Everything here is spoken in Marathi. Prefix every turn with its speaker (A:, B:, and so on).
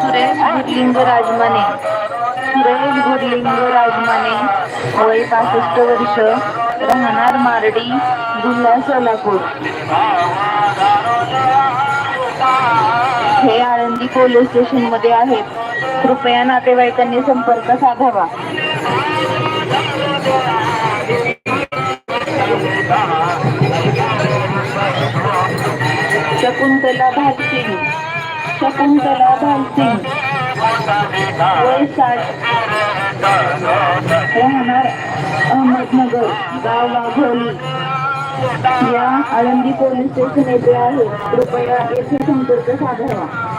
A: सुरेश गुरलिंग राजमाने. सुरेश भुरलिंग राजमाने वय पासष्ट वर्ष राहणार मारडी जिल्हा सोलापूर. पोलीस स्टेशनमध्ये आहेत. कृपया नातेवाईकांनी संपर्क साधावा. शकुंतला भालसिंग. शकुंतला भालसिंग. वय साठ. राहणार अहमदनगर गाव वाघोली या आळंदी पोलीस स्टेशन येथे आहे. कृपया येथे संपर्क साधावा.